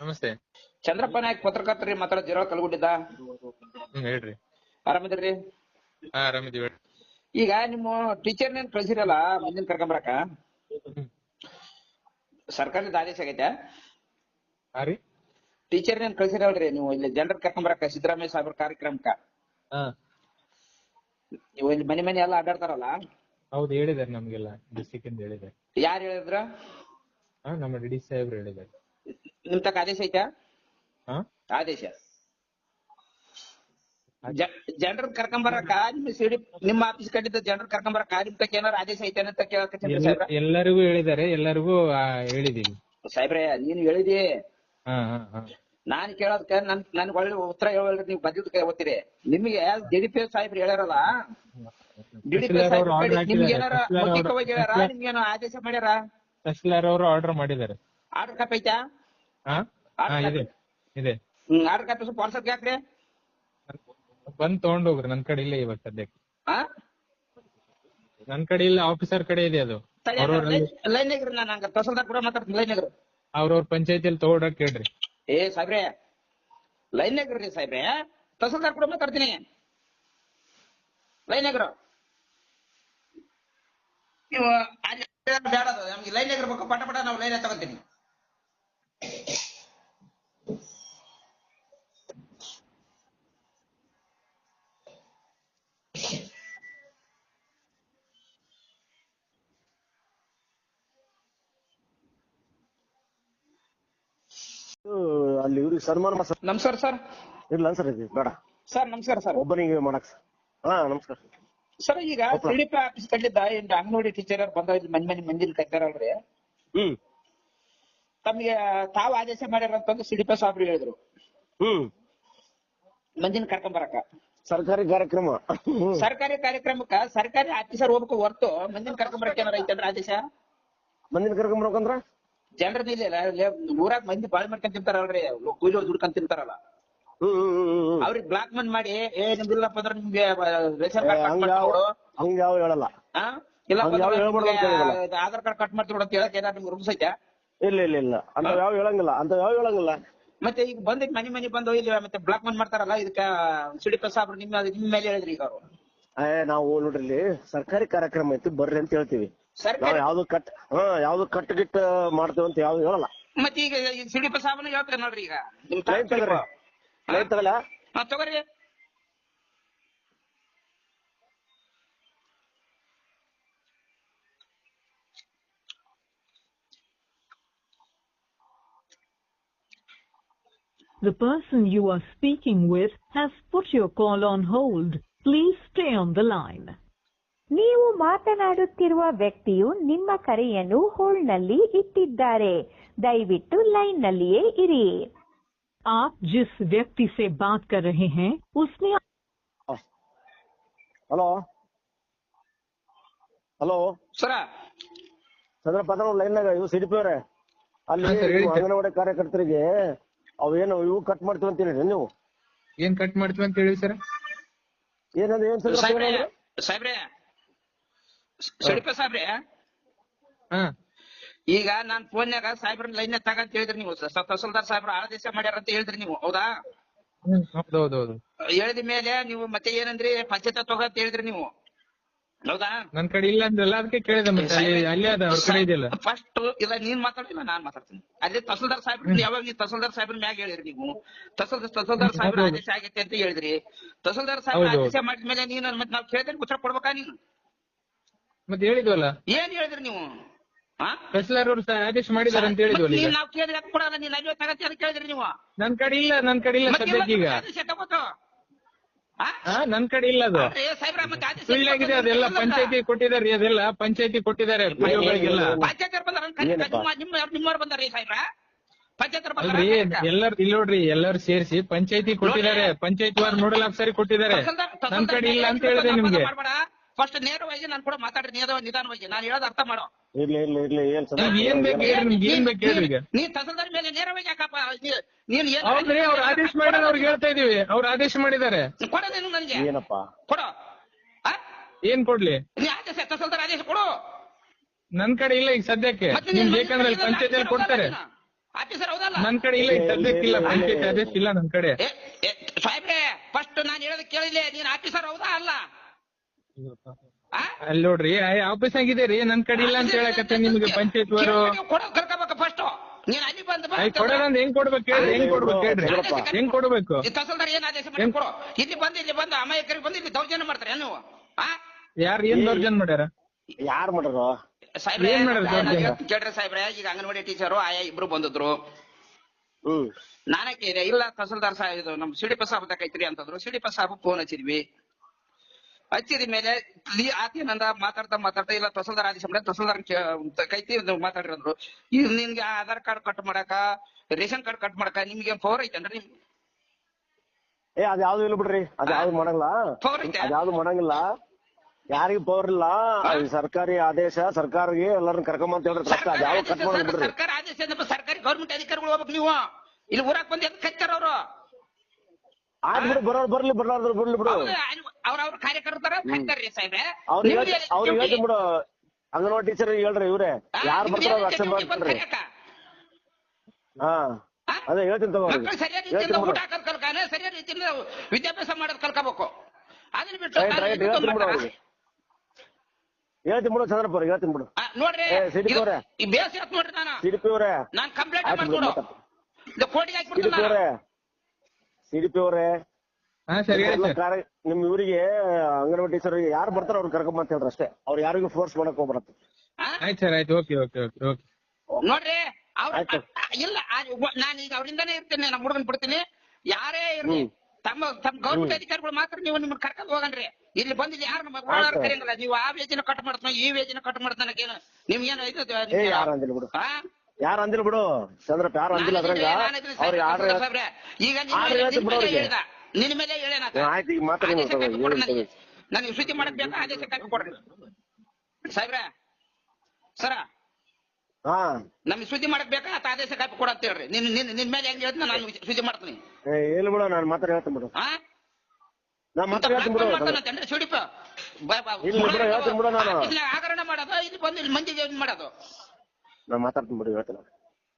ನಮಸ್ತೆ. ಚಂದ್ರಪ್ಪ ನಾಯಕ್ ಪತ್ರಕರ್ತರಿ ಮಾತಾಡೋ ಜೀರೋ ಕಲ್ಗುಡ್ಡಿದ್ದ? ಹ್ಮ್ ಹೇಳ್ರಿ. ಆರಾಮದಿರ್ರಿ ಹಾ ಆರಾಮಿದೀವಿ ಈಗ ನಿಮ್ಮ ಟೀಚರ್ ನೇನ್ ಕಳ್ಸಿರಲ್ಲ ಮುಂದಿನ ಕರ್ಕೊಂಬರಕ. ಸರ್ಕಾರದ ಆದೇಶ ಆಗೈತೆ? ಹಾ ರೀ? ಟೀಚರ್ ನೇನ್ ಕಳ್ಸಿರಲ್ರಿ ನೀವು ಇಲ್ಲಿ ಜನರ ಕರ್ಕೊಂಬರಕ ಸಿದ್ದರಾಮಯ್ಯ ಸಾಹೇಬ್ರ ಕಾರ್ಯಕ್ರಮಕ್ಕ? ಹಾ. ನೀವು ಇಲ್ಲಿ ಮನೆ ಮನೆ ಎಲ್ಲ ಅಡ್ಡಾಡ್ತಾರಲ್ಲ? ಹೌದು ಹೇಳಿದಾರೆ ನಮ್ಗೆಲ್ಲ ಡಿಸ್ಟಿಕ್ ಇಂದ ಹೇಳಿದಾರೆ ಯಾರು ಹೇಳಿದ್ರ? ಹಾ ನಮ್ಮ ಡಿ ಸಾಹೇಬ್ರು ಹೇಳಿದಾರೆ ನಿಮ್ ತಕ ಆದೇಶ ಐತಾ ಆದೇಶ ಜನರ ಕರ್ಕೊಂಬರಕ ನಿಮ್ಮ ಸಿಡಿ ನಿಮ್ಮ ಆಫೀಸ್ ಕಟ್ಟಿದ್ದ ಜನರ ಕರ್ಕೊಂಬರಕ ನಿಮ್ ತಕ ಏನಾರ ಆದೇಶ ಐತೆ ಅಂತ ಕೇಳಕ ಎಲ್ಲರಿಗೂ ಹೇಳಿದಾರೆ ಎಲ್ಲರಿಗೂ ಹೇಳಿದೀನಿ ಸಾಹೇಬ್ರೆ ನೀನು ಹೇಳಿದಿ. ಹಾ ಹಾ ಹಾ. ನಾನ್ ಕೇಳೋದಕ್ಕ ನನ್ ನನ್ಗೆ ಒಳ್ಳೆ ಉತ್ತರ ಹೇಳಿ ನೀವು ಬಂದಿದ್ದು ಓದ್ತೀರಿ ನಿಮಗೆ ಡಿ ಡಿ ಪಿ ಸಾಹೇಬ್ರು ಹೇಳ್ಯಾರಲ್ಲ? ಡಿ ಡಿ ಪಿ ನಿಮ್ಗೆ. ಏನಾರ ಮೌಖಿಕವಾಗಿ ಹೇಳ್ಯಾರ ನಿಮ್ಗೇನೋ ಆದೇಶ ಮಾಡ್ಯಾರ? ತಹಸೀಲ್ದಾರ್ ಅವರು ಆರ್ಡರ್ ಮಾಡಿದ್ದಾರೆ. ಆರ್ಡರ್ ಕಪ್ಪೈತಾ ಐತಾ? ಹಾ? ಹಾ ಇದೆ. ಇದೆ. ಆರ್ಡರ್ ಕಾಪಿ ಸ್ವಲ್ಪ ವಾಟ್ಸಪ್ ಹಾಕ್ರಿ ಬಂದ್ ತಗೊಂಡ್ ಹೋಗ್ರಿ ನನ್ ಕಡೆ ಇಲ್ಲ ಇವಾಗ ಸದ್ಯಕ್ಕೆ. ಹಾ? ನನ್ ಕಡೆ ಇಲ್ಲ ಆಫೀಸರ್ ಕಡೆ ಇದೆ ಅದು. ಅವ್ರವ್ರಲ್ಲಿ ಲೈನ್ ಆಗ್ರಿ ನಾನು ಹಂಗ ತಹಸೀಲ್ದಾರ್ ಕೂಡ ಮಾತಾಡ್ತೀನಿ ಲೈನ್ ಆಗ್ರಿ ಅವ್ರವ್ರ ಪಂಚಾಯತಿಯಲ್ಲಿ ತಗೊಂಡ್ರಿ ಕೇಳ್ರಿ. ಏ ಸಾಹೇಬ್ರೆ ಲೈನ್ ಆಗ್ರಿ ಸಾಹೇಬ್ರೆ ತಹಸೀಲ್ದಾರ್ ಕೂಡ ಮಾತಾಡ್ತೀನಿ. ಲೈನ್ ಆಗ್ರ ನೀವು ಅಲ್ಲಿ ಬೇಡ ಅದು, ನಮ್ಗೆ ಲೈನ್ ಆಗಿರ್ಬೇಕು ಪಟ ಪಟ ನಾವು ಲೈನ್ ತಗೊಂತೀನಿ. ಅಲ್ಲಿ ಇವ್ರಿಗೆ ಸನ್ಮಾನ ಮಾಡ್ಸ ನಮಸ್ಕಾರ ಸರ್. ಇಲ್ಲ ಸರ್ ಇದು ಬೇಡ. ಸರ್ ನಮಸ್ಕಾರ ಸರ್. ಒಬ್ಬನಿಗೆ ಮಾಡಕ್ ಸರ್ ಹಾ ನಮಸ್ಕಾರ ಸರ್. ಈಗ ಸಿಡಿಪಿ ಆಫೀಸ್ ಕಡ್ಲಿದ್ದ ಏನ್ ಅಂಗನವಾಡಿ ಟೀಚರ್ ಬಂದ ಇಲ್ಲಿ ಮನೆ ಮನೆ ಮಂದಿಲ್ ಕಟ್ಟಾರಲ್ರಿ ಹ್ಮ್. ತಮಗೆ ತಾವು ಆದೇಶ ಮಾಡ್ಯಾರ ಅಂತಂದು ಸಿಡಿಪಿ ಸಾಬ್ರು ಹೇಳಿದ್ರು. ಹ್ಮ್. ಮಂದಿನ ಕರ್ಕೊಂಡ್ ಬರಕ ಸರ್ಕಾರಿ ಕಾರ್ಯಕ್ರಮ. ಸರ್ಕಾರಿ ಕಾರ್ಯಕ್ರಮಕ್ಕ ಸರ್ಕಾರಿ ಆಫೀಸರ್ ಹೋಗ್ಬೇಕು ಹೊರತು ಮಂದಿನ ಕರ್ಕೊಂಡ್ ಬರಕ್ ಏನಾರ ಐತಂದ್ರ ಆದೇಶ? ಮಂದಿನ ಕರ್ಕೊಂಬರ್ಬೇಕಂದ್ರ ಜನರ ಊರಾಗ ಮಂದಿ ಬಾಳ್ ಮಾಡ್ಕೊಂಡ್ ತಿಂತಾರಲ್ರಿ ಕೂಲಿ ದುಡ್ಕೊಂಡ್ ತಿಂತಾರಲ್ಲ ಅವ್ರಿಗ್ ಬ್ಲಾಕ್ ಮನ್ ಮಾಡಿ ಏ ನಿಮ್ದಿಲ್ಲಪ್ಪ ಅಂದ್ರೆ ನಿಮ್ಗೆ ರೇಷನ್ ಕಾರ್ಡ್ ಯಾವ ಹೇಳಲ್ಲ. ಹೇಳಿದಲ್ಲ. ಆಧಾರ್ ಕಾರ್ಡ್ ಕಟ್ ಮಾಡ್ತೀವಿ ಅಂತ ಹೇಳಕ್ ಏನಾರ ನಿಮ್ಗೆ ರೂಲ್ಸ್ ಐತಾ ಇಲ್ಲ ಇಲ್ಲ ಇಲ್ಲ. ಅಂತ ಯಾವ ಹೇಳಂಗಿಲ್ಲ ಅಂತ ಯಾವ ಹೇಳಂಗಿಲ್ಲ. ಮತ್ತೆ ಈಗ ಬಂದ್ ಮನಿ ಮನಿ ಬಂದು ಇಲ್ಲಿ ಮತ್ತೆ ಬ್ಲಾಕ್ ಮನ್ ಮಾಡ್ತಾರಲ್ಲ ಇದಕ್ಕೆ ಸಿಡಿ ಪ್ರಸಾಬ್ರು ನಿಮ್ಮ ನಿಮ್ ಮೇಲೆ ಹೇಳಿದ್ರಿ ಈಗ ಅವರು. ಏ ನಾವು ನೋಡ್ರಿ ಇಲ್ಲಿ ಸರ್ಕಾರಿ ಕಾರ್ಯಕ್ರಮ ಐತಿ ಬರ್ರಿ ಅಂತ ಹೇಳ್ತೀವಿ. ನಾವು ಸರ್ಕಾರಿ ಯಾವ್ದು ಕಟ್ ಹಾ ಯಾವ್ದು ಕಟ್ ಗಿಟ್ ಮಾಡ್ತೇವೆ ಅಂತ ಯಾವ್ದು ಹೇಳಲ್ಲ. ಮತ್ತೆ ಈಗ ಸಿಡಿ ಸಾಹೇಬ್ನು ಹೇಳ್ತಾರೆ ನೋಡ್ರಿ ಈಗ. ನಿಮ್ ಲೈನ್ ತಗೋರಿ. ಲೈನ್ ತಗಲ್ಲ? ಹಾ ತಗೋರಿ. The person you are speaking with has put your call on hold. Please stay on the line. ನೀವು ಮಾತನಾಡುತ್ತಿರುವ ವ್ಯಕ್ತಿಯು ನಿಮ್ಮ ಕರೆಯನ್ನು ಹೋಲ್ಡ್ನಲ್ಲಿ ಇಟ್ಟಿದ್ದಾರೆ ದಯವಿಟ್ಟು ಲೈನ್ನಲ್ಲಿಯೇ ಇರಿ आप जिस व्यक्ति से बात कर रहे हैं उसने ಹಲೋ ಹಲೋ ಸರ ಚಂದ್ರಪ್ಪ ಲೈನ್ನಾಗ ಇವು ಸಿಡಿಪಿ ಅವ್ರೆ ಅಲ್ಲಿ ಹಾ, sir, ಹೇಳಿ ನೀವು sir. ಅಂಗನವಾಡಿ ಕಾರ್ಯಕರ್ತರಿಗೆ ಅವೇನು ಇವು ಕಟ್ ಮಾಡ್ತೀವಿ ಅಂತ ಹೇಳಿರಿ ನೀವು ಏನ್ ಕಟ್ ಮಾಡ್ತೀವಿ ಅಂತ ಹೇಳಿ ಸರ್ ಏನಂದ್ರೆ ಏನ್ ಚಂದ್ರಪ್ಪ ಸಾಹೇಬ್ರೆ ಏನಂದ್ರೆ? ಸಾಹೇಬ್ರೆ ಸಿಡಿಪ ಸಾಬ್ರಿ ಹಾ ಈಗ ನಾನ್ ಫೋನ್ಯಾಗ ಸಾಹೇಬ್ರ ಲೈನ್ ತಗಂತ ಹೇಳಿದ್ರಿ ನೀವು. ಸ- ತಹಸೀಲ್ದಾರ್ ಸಾಹೇಬ್ರ ಆದೇಶ ಮಾಡ್ಯಾರ ಅಂತ ಹೇಳಿದ್ರಿ ನೀವು. ಹೌದಾ? ಹೌದೌದೌದು. ಹೇಳಿದ ಮೇಲೆ ನೀವು ಮತ್ತೆ ಏನಂದ್ರಿ? ಪಂಚಾಯತ್ ತಗೋ ಅಂತ ಹೇಳಿದ್ರಿ ನೀವು. ಹೌದಾ? ನನ್ ಕಡೆ ಇಲ್ಲ ಅಂದ್ರಲ್ಲ ಅದಕ್ಕೆ ಕೇಳಿದೆ ಮತ್ತೆ. ಅಲ್ಲಿ ಅಲ್ಲೇ ಅದ ಅವ್ರ ಕಡೆ ಇದೆಯಲ್ಲ. ಫಸ್ಟ್ ಇಲ್ಲ ನೀನ್ ಮಾತಾಡಿಲ್ಲ ನಾನ್ ಮಾತಾಡ್ತೀನಿ. ಅಲ್ಲಿ ತಹಸೀಲ್ದಾರ್ ಸಾಹೇಬ್ರ ಯಾವಾಗ ನೀವು ತಹಸೀಲ್ದಾರ್ ಸಾಹೇಬ್ರ ಮ್ಯಾಗ ಹೇಳಿರಿ ನೀವು? ತಹಸೀಲ್ದಾರ್ ತಹಸೀಲ್ದಾರ್ ಸಾಹೇಬ್ರ ಹೌದು. ಆದೇಶ ಆಗೈತೆ ಅಂತ ಹೇಳಿದ್ರಿ. ತಹಸೀಲ್ದಾರ್ ಸಾಹೇಬ್ರ ಹೌದು. ಆದೇಶ ಮಾಡಿದ್ಮೇಲೆ ನೀನು ಮತ್ತೆ ನಾವ್ ಕೇಳಿದ್ರೆ ಉತ್ತರ ಕೊಡ್ಬೇಕಾ ನೀನು? ಮತ್ತೆ ಹೇಳಿದ್ವಲ್ಲ? ಏನ್ ಹೇಳಿದ್ರಿ ನೀವು? ತಹಸೀಲ್ದಾರ್ ಅವರು ಆದೇಶ ಮಾಡಿದಾರೆ ಅಂತ ಹೇಳಿದ್ವಲ್ಲ ಈಗ? ನೀನ್ ನಾವ್ ಕೇಳಿದ್ರೆ ಯಾಕೆ ಕೊಡಲ್ಲ? ನೀನ್ ಅಲ್ಲಿಯೋ ತಗತ್ತಿ ಅಂತ ಕೇಳಿದ್ರಿ ನೀವು. ನನ್ ಕಡೆ ಇಲ್ಲ ನನ್ ಕಡೆ ಇಲ್ಲ ಸದ್ಯಕ್ಕೆ ಈಗ. ನನ್ ಕಡೆ ಇಲ್ಲ ಅದು. ಅರೆ ಆಗಿದೆ ಅದೆಲ್ಲ ಪಂಚಾಯತಿ ಕೊಟ್ಟಿದ್ದಾರೆ ಅದೆಲ್ಲ ಪಂಚಾಯತಿ ಕೊಟ್ಟಿದ್ದಾರೆ ಪ್ರಯೋಗಗಳಿಗೆಲ್ಲ. ಪಂಚಾಯತ್ ಬಂದಾರ ಏನಪ್ಪ? ನಿಮ್ಮ ನಿಮ್ಮವ್ರು ಬಂದಾರ ಸಾಹೇಬ್ರ? ಪಂಚಾಯತ್ ಅಲ್ರಿ ಎಲ್ಲಾರ್ ಇಲ್ಲಿ ನೋಡ್ರಿ ಎಲ್ಲಾರು ಸೇರಿಸಿ ಪಂಚಾಯತಿ ಕೊಟ್ಟಿದ್ದಾರೆ. ಪಂಚಾಯತ್ ವಾರ ನೋಡಲ್ ಆಫೀಸರ್ ಕೊಟ್ಟಿದ್ದಾರೆ. ನನ್ ಕಡೆ ಇಲ್ಲ ಅಂತ ಹೇಳಿದೆ ನಿಮ್ಗೆ. ಫಸ್ಟ್ ನೇರವಾಗಿ ನಾನು ಕೂಡ ಮಾತಾಡ್ರಿ ನೇರ ನಿಧಾನವಾಗಿ ನಾನು ಹೇಳೋದು ಅರ್ಥ ಮಾಡೋ. ಇರ್ಲಿ ಇರ್ಲಿ ಇರ್ಲಿ ಏನ್ ನೀವ್ ಏನ್ ಬೇಕು ಹೇಳ್ರಿ ನಿಮ್ಗೆ ಏನ್ ಬೇಕು ಹೇಳ್ರಿ ಈಗ. ನೀ ತಹಸೀಲ್ದಾರ್ ಮೇಲೆ ನೇರವಾಗಿ ಯಾಕಪ್ಪ ನೀ- ನೀನ್ ಏನ್ ಹೌದ್ರಿ ಅವ್ರ ಆದೇಶ ಮಾಡಿದ್ರೆ ಅವ್ರಿಗೆ ಹೇಳ್ತಾ ಇದೀವಿ ಅವ್ರ ಆದೇಶ ಮಾಡಿದ್ದಾರೆ. ಕೊಡೋದೇನು ನನಗೆ. ಏನಪ್ಪ? ಕೊಡು. ಆ? ಏನ್ ಕೊಡ್ಲಿ? ನೀ ಆದೇಶ ತಹಸೀಲ್ದಾರ್ ಆದೇಶ ಕೊಡು. ನನ್ ಕಡೆ ಇಲ್ಲ ಈಗ ಸದ್ಯಕ್ಕೆ. ಮತ್ತೆ ನಿಮ್ ನೀನ್ ಬೇಕಂದ್ರೆ ಅಲ್ಲಿ ಪಂಚಾಯತಿಯಲ್ಲಿ ಕೊಡ್ತಾರೆ. ನೀನು. ಆಫೀಸರ್ ಹೌದಲ್ಲ? ನನ್ ಕಡೆ ಇಲ್ಲ ಈಗ ಸದ್ಯಕ್ಕಿಲ್ಲ ಪಂಚಾಯತಿ ಆದೇಶ ಇಲ್ಲ ನನ್ ಕಡೆ. ಸಾಹೇಬ್ರೆ ಫಸ್ಟ್ ನಾನು ಹೇಳೋದು ಕೇಳಿಲ್ಲ ನೀನ್ ಆಫೀಸರ್ ಹೌದಾ ಅಲ್ಲ? ಅಲ್ಲಿ ನೋಡ್ರಿ ಆಫೀಸ್ ಆಗಿದೆ ರೀ ನನ್ ಕಡೆ ಇಲ್ಲ ಅಂತ ಹೇಳಕತ್ತೆ ನಿಮ್ಗೆ ಪಂಚಾಯತ್ ಅವರು ಕೊಡೋದ್ ಕರ್ಕೋಬೇಕು ಫಸ್ಟ್ ನೀನ್ ಅಲ್ಲಿ ಬಂದು ಬಾ ಕೊಡೋದಂದ್ ಹೆಂಗ್ ಕೊಡ್ಬೇಕು ಹೇಳ್ರಿ ಹೆಂಗ್ ಕೊಡ್ಬೇಕು ಹೇಳ್ರಿ. ಹೆಂಗ್ ಕೊಡ್ಬೇಕು? ತಹಸೀಲ್ದಾರ್ ಏನ್ ಆದೇಶ ಮಾಡಿ ಕೊಡು. ಇಲ್ಲಿ ಬಂದು ಇಲ್ಲಿ ಬಂದು ಅಮಾಯಕರಿಗೆ ಬಂದು ಇಲ್ಲಿ ದೌರ್ಜನ್ಯ ಮಾಡ್ತಾರೆ ನೀವು ಆ? ಯಾರ್ ಏನ್ ದೌರ್ಜನ್ಯ ಮಾಡ್ಯಾರ? ಯಾರ್ ಮಾಡ್ರು? ಸಾಹೇಬ್ರೆ ಏನ್ ಕೇಳ್ರಿ ಸಾಹೇಬ್ರೆ ಈಗ ಅಂಗನವಾಡಿ ಟೀಚರ್ ಆಯಾ ಇಬ್ರು ಬಂದಿದ್ರು. ಹ್ಮ್. ನಾನೇ ಕೇಳಿದೆ ಇಲ್ಲ ತಹಸೀಲ್ದಾರ್ ಸಾಹೇಬ್ ನಮ್ ಸಿಡಿಪ ಸಾಹೇಬ್ ಐತ್ರಿ ಅಂತಂದ್ರು. ಸಿಡಿಪ ಸಾಹೇಬ್ ಫೋನ್ ಹಚ್ಚಿದ್ವಿ. ಹಚ್ಚಿದ ಮೇಲೆ ಆತೇನಂದ ಮಾತಾಡ್ತಾ ಮಾತಾಡ್ತಾ ಇಲ್ಲ ತಹಸೀಲ್ದಾರ್ ಆದೇಶ ತಹಸೀಲ್ದಾರ್ ಕೈತಿ ಮಾತಾಡಿರಂದ್ರು ಈಗ ನಿಮ್ಗೆ ಆಧಾರ್ ಕಾರ್ಡ್ ಕಟ್ ಮಾಡಕ ರೇಷನ್ ಕಾರ್ಡ್ ಕಟ್ ಮಾಡಕ ನಿಮ್ಗೆ ಪವರ್ ಐತೇನ್ರಿ ನಿಮ್ ಏ ಅದ್ ಯಾವ್ದು ಇಲ್ಲ ಬಿಡ್ರಿ ಅದ್ ಯಾವ್ದು ಮಾಡಂಗಿಲ್ಲ. ಪವರ್ ಐತೆ? ಅದ್ ಯಾವ್ದು ಮಾಡಂಗಿಲ್ಲ. ಯಾರಿಗೂ ಪವರ್ ಇಲ್ಲ. ಸರ್ಕಾರಿ ಆದೇಶ ಸರ್ಕಾರಿಗೆ ಎಲ್ಲರನ್ನ ಕರ್ಕೊಂಬಂತ ಹೇಳ್ರಿ ಅಷ್ಟೇ ಅದ್ ಯಾವ ಕಟ್ ಮಾಡಂಗ್ ಬಿಡ್ರಿ. ಸರ್ಕಾರ ಆದೇಶ ಏನಪ್ಪ ಸರ್ಕಾರಿ ಗೌರ್ಮೆಂಟ್ ಅಧಿಕಾರಿಗಳು ಹೋಗ್ಬೇಕು ನೀವು. ಇಲ್ಲಿ ಊರಾಗ ಬಂದು ಎದ್ ಕಚ್ಚಾರ ಅವರು. ಆಯ್ತು ಬಿಡು ಬರೋರು ಬರ್ಲಿ ಬರ್ಲಾರ್ದ್ರು ಬಿಡ್ಲಿ ಬಿಡು. ಅವ್ರ ಅವ್ರ ಕಾರ್ಯಕರ್ತರ ಹಾಕ್ತಾರ್ರಿ ಸಾಹೇಬ್ರೆ. ಅವ್ರು ಹೇಳ್ತೀನಿ ಬಿಡು. ಅಂಗನವಾಡಿ ಟೀಚರ್ ಹೇಳ್ರಿ ಇವ್ರೆ. ಯಾರು ಬರ್ತಾರೋ ಮಾಡ್ತಾರೆ. ಮಾಡ್ರಿ ಕರ್ಯಾಕ? ಹಾ. ಆ? ಅದೇ ಹೇಳ್ತೀನಿ ತಗೋ. ಮಕ್ಕಳು ಸರಿಯಾದ ರೀತಿಯಿಂದ ಊಟ ಹಾಕೋದ್ ಕಲ್ಕಾನೆ ಸರಿಯಾದ ರೀತಿಯಿಂದ ವಿದ್ಯಾಭ್ಯಾಸ ಮಾಡೋದ್ ಕಲ್ಕೋಬೇಕು. ಅದನ್ನ ಬಿಟ್ಟು ಹೇಳ್ತೀನಿ ಬಿಡು ಮಾಡ್ತಾರ? ಅವ್ರಿಗೆ. ಹೇಳ್ತೀನಿ ಬಿಡು ಚಂದ್ರಪ್ಪ ಅವ್ರಿಗೆ ಹೇಳ್ತೀನಿ ಬಿಡು. ನೋಡ್ರಿ ಏ, ಸಿಡಿ ಇದು- ಅವ್ರೆ. ಈ ಬೇಸ್ ಆತ್ ನೋಡ್ರಿ ನಾನು. ಸಿಡಿಪಿ ಅವರೇ. ನಾನು ಕಂಪ್ಲೇಂಟ್ ಮಾಡ್ಕೊಡು. ಕೋಟಿಗೆ ಹಾಕ್ಬಿಡ್ತೀನಿ ಸಿಡಿಪಿ ಸಿಡಿಪಿ ಅವರೇ. ಹಾ ಸರಿ ಹೇಳಿ ಎಲ್ಲ ಸರ್ ಕಾರ್ಯ ನಿಮ್ ಇವರಿಗೆ ಅಂಗನವಾಡಿ ಟೀಚರ್ ಯಾರು ಬರ್ತಾರೆ ಅವ್ರು ಕರ್ಕೊಂಡ್ ಅಂತ ಹೇಳ್ರಿ ಅಷ್ಟೇ ಅವ್ರು ಯಾರಿಗೂ ಫೋರ್ಸ್ ಮಾಡಕ್ ಹೋಗ್ಬಾರ್ದು ಆ? ಆಯ್ತು ಸರ್ ಆಯ್ತು ಓಕೆ ಓಕೆ ಓಕೆ ಓಕೆ ನೋಡ್ರಿ ಅವ್ರ ಆಯ್ತು. ಇಲ್ಲ ನಾನು ಈಗ ಅವರಿಂದಾನೇ ಇರ್ತೇನೆ ನಮ್ಮ ಹುಡುಗನ್ ಬಿಡ್ತೀನಿ ಯಾರೇ ಇರ್ಲಿ ಹ್ಮ್. ತಮ್ಮ ತಮ್ಮ ಗೌರ್ಮೆಂಟ್ ಅಧಿಕಾರಿಗಳು ಮಾತ್ರ ನೀವು ನಿಮ್ಮನ್ನ ಕರ್ಕೊಂಡು ಹೋಗನ್ರಿ ಇಲ್ಲಿ ಬಂದು ಯಾರು ನಮ್ಮ ಆಯ್ತು. ಕರೆಯಂಗಿಲ್ಲ ನೀವು ಆ ವೇಜನ ಕಟ್ ಮಾಡ್ತಾನ ಈ ವೇಜನ ಕಟ್ ಮಾಡ್ತಾನ ಏನು ನಿಮ್ಗೇನು ಇದು ಏ ಯಾರು ಅಂದಿಲ್ಲ ಬಿಡು ಆ? ಯಾರು ಅಂದಿಲ್ಲ ಬಿಡು ಚಂದ್ರಪ್ಪ ಯಾರು ಅಂದಿಲ್ಲ ಅದ್ರಂಗ ಇದ್ದೀನಿ, ನಾನು ಇದ್ದೀನಿ, ಅವ್ರಿಗೆ ಸಾಹೇಬ್ರೆ, ಈಗ ನೀವು ಆರ್ಡರ್ ಹೇಳ್ತೀನಿ ಬಿಡು ಅವ್ರಿಗೆ. ಹೇಳ್ದ ನಿನ್ನ ಮೇಲೆ ಹೇಳೇನಾತ ಆಯ್ತು ಈಗ ಮಾತಾಡಿ ಆದೇಶ ತಗೋ, ಕಾಪಿ ಕೊಡು ಹೇಳಿ ನನಗೆ ನನಗೆ ಸುದ್ದಿ ಮಾಡಕ್ ಬೇಕಾ ಆದೇಶ ಕಾಪಿ ಕೊಡ್ರಿ ಸಾಹೇಬ್ರೆ ಸರ ಹಾ. ನಮ್ಗೆ ಸುದ್ದಿ ಮಾಡಕ್ ಬೇಕಾ ಆತ ಆದೇಶ ಕಾಪಿ ಕೊಡ ಅಂತ ಹೇಳ್ರಿ. ನಿನ್ ನಿನ್ ನಿನ್ ಮೇಲೆ ಹೆಂಗ್ ಹೇಳ್ತೀನಿ ನಾನು ಸುದ್ದಿ ಮಾಡ್ತೀನಿ. ಏ ಬಿಡು ನಾನು ಮಾತಾಡಿ ಹೇಳ್ತೀನಿ ಬಿಡು. ಆ? ನಾನ್ ಮಾತಾಡಿ ಹೇಳ್ತೀನಿ ಬಿಡು ಮಾಡ್ತಾನಂತೇನ್ರಿ ಸುಡಿಪ ಇಲ್ಲ ಬಿಡು, ಹೇಳ್ತೀನಿ ಬಿಡು ನಾನು. ಆಗರಣ ಮಾಡೋದು ಇಲ್ಲಿ ಬಂದು ಇಲ್ಲಿ ಮಂದಿಗೆ ಇದ್ ಮಾಡೋದು. ನಾ ಮಾತಾಡ್ತೀನಿ ಬಿಡು ಹೇಳ್ತೀನಿ.